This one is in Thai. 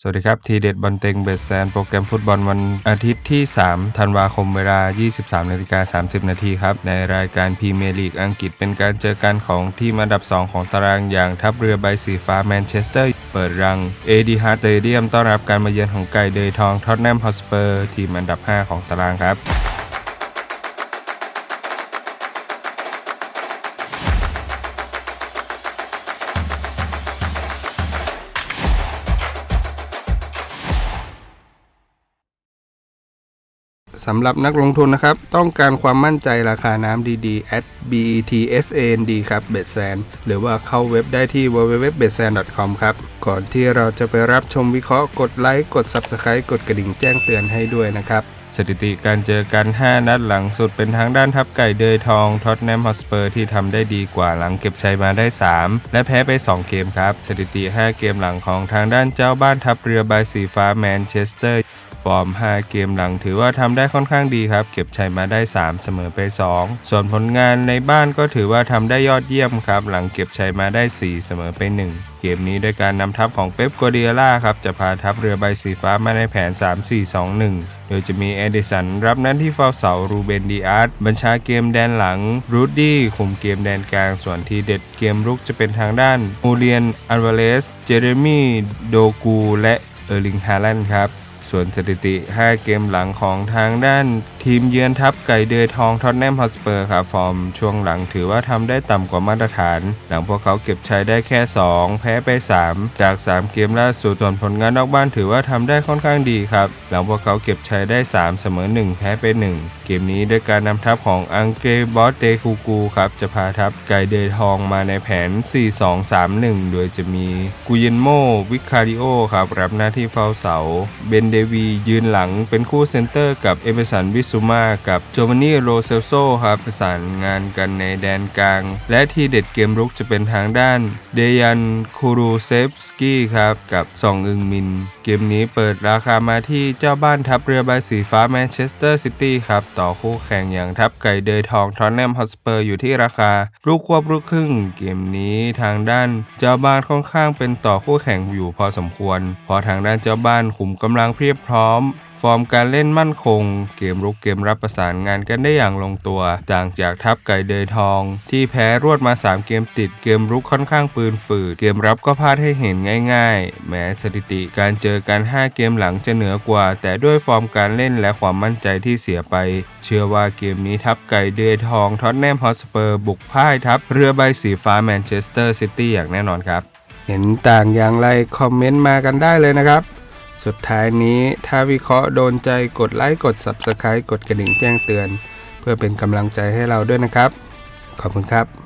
สวัสดีครับ ทีเด็ดบอลเต็งเบสแซนโปรแกรมฟุตบอลวันอาทิตย์ที่ 3 ธันวาคมเวลา 23นาฬิกา30 นาทีครับ ในรายการพรีเมียร์ลีกอังกฤษเป็นการเจอกันของทีมอันดับ 2 ของตารางอย่างทัพเรือใบสีฟ้าแมนเชสเตอร์เปิดรังเอดีฮาร์เตเดียมต้อนรับการมาเยือนของไก่เดยทองท็อตแนมฮอสเปอร์ทีมอันดับ 5 ของตารางครับ สำหรับนักลงทุนนะครับ ต้องการความมั่นใจราคาน้ำดีๆ at betsand ครับเบสแซนหรือว่าเข้าเว็บได้ที่ www.betsan.com ครับ ก่อนที่เราจะไปรับชมวิเคราะห์กดไลค์กด Subscribe กดกระดิ่งแจ้งเตือนให้ด้วยนะครับ สถิติการเจอกัน 5 นัดหลังสุดเป็นทางด้านทัพไก่เดยทองท็อตแนมฮอสเปอร์ที่ทำได้ดีกว่าหลังเก็บชัยมาได้ 3 และแพ้ไป 2 เกมครับ สถิติ 5 เกมหลังของทางด้านเจ้าบ้านทัพเรือใบสีฟ้าแมนเชสเตอร์ ฟอร์ม 5 เกมหลังถือว่าทำได้ค่อนข้างดีครับ เก็บชัยมาได้ 3 เสมอไป 2 ส่วนผลงานในบ้านก็ถือว่าทำได้ยอดเยี่ยมครับ หลังเก็บชัยมาได้ 4 เสมอไป 1 เกมนี้ด้วยการนำทัพของเป๊ปโกวาร์ดิโอล่าครับ จะพาทัพเรือใบสีฟ้ามาในแผน 3-4-2-1 โดยจะมีเอดิสันรับหน้าที่เฝ้าเสารูเบนดีอาร์ตบัญชาเกมแดนหลังรูดดี้คุมเกมแดนกลาง ส่วนที่เด็ดเกมรุกจะเป็นทางด้านมูเลียนอัลวาเลส เจเรมีโดกูและเออร์ลิงฮาแลนด์ครับ ส่วนสถิติ 5 เกมหลังของทางด้าน ทีมเยือนทัพไก่เดือทองท็อตแนมฮอสเปอร์ครับฟอร์มช่วงหลังถือว่าทำได้ต่ำกว่ามาตรฐาน หลังพวกเขาเก็บชัยได้แค่ 2 แพ้ไป 3 จาก 3 เกมล่าสุดส่วนผลงานนอกบ้านถือว่าทำได้ค่อนข้างดีครับ หลังพวกเขาเก็บชัยได้ 3 เสมอ 1 แพ้ไป 1 เกมนี้ด้วยการนำทัพของอังเกรบอสเตคูกูครับจะพาทัพไก่เดือทองมาในแผน 4-2-3-1 โดยจะมีกุยนโมวิคาริโอครับรับหน้าที่เฝ้าเสาเบนเดวียืนหลังเป็นคู่เซนเตอร์กับเอเมสันวิสุมากับโจวานี่โรเซลโซครับประสานงานกันในแดนกลาง และที่เด็ดเกมรุกจะเป็นทางด้าน เดยันคูรูเซฟสกี้ครับกับซองอึงมิน เกมนี้เปิดราคามาที่เจ้าบ้านทัพเรือใบสีฟ้าแมนเชสเตอร์ซิตี้ครับต่อคู่แข่งอย่างทัพไก่เดยทองทอนแนมฮอสเปอร์อยู่ที่ราคาลูกควบลูกครึ่ง เกมนี้ทางด้านเจ้าบ้านค่อนข้างเป็นต่อคู่แข่งอยู่พอสมควรพราะทางด้านเจ้าบ้านขุมกำลังเพียบพร้อม ฟอร์มการเล่นมั่นคง เกมรุกเกมรับประสานงานกันได้อย่างลงตัว ต่างจากทัพไก่เดยทอง ที่แพ้รวดมา 3 เกมติดเกมรุกค่อนข้างปืนฝืด เกมรับก็พลาดให้เห็นง่าย ๆ แม้สถิติการเจอกัน 5 เกมหลังจะเหนือกว่า แต่ด้วยฟอร์มการเล่นและความมั่นใจที่เสียไป เชื่อว่าเกมนี้ทัพไก่เดยทองท็อตแนมฮอสเปอร์บุกพ่ายทัพเรือใบสีฟ้าแมนเชสเตอร์ซิตี้อย่างแน่นอนครับ เห็นต่างอย่างไรคอมเมนต์มากันได้เลยนะครับ สุดท้ายนี้ถ้าวิเคราะห์โดนใจกดไลค์กด Subscribe กดกระดิ่งแจ้งเตือน เพื่อเป็นกำลังใจให้เราด้วยนะครับ ขอบคุณครับ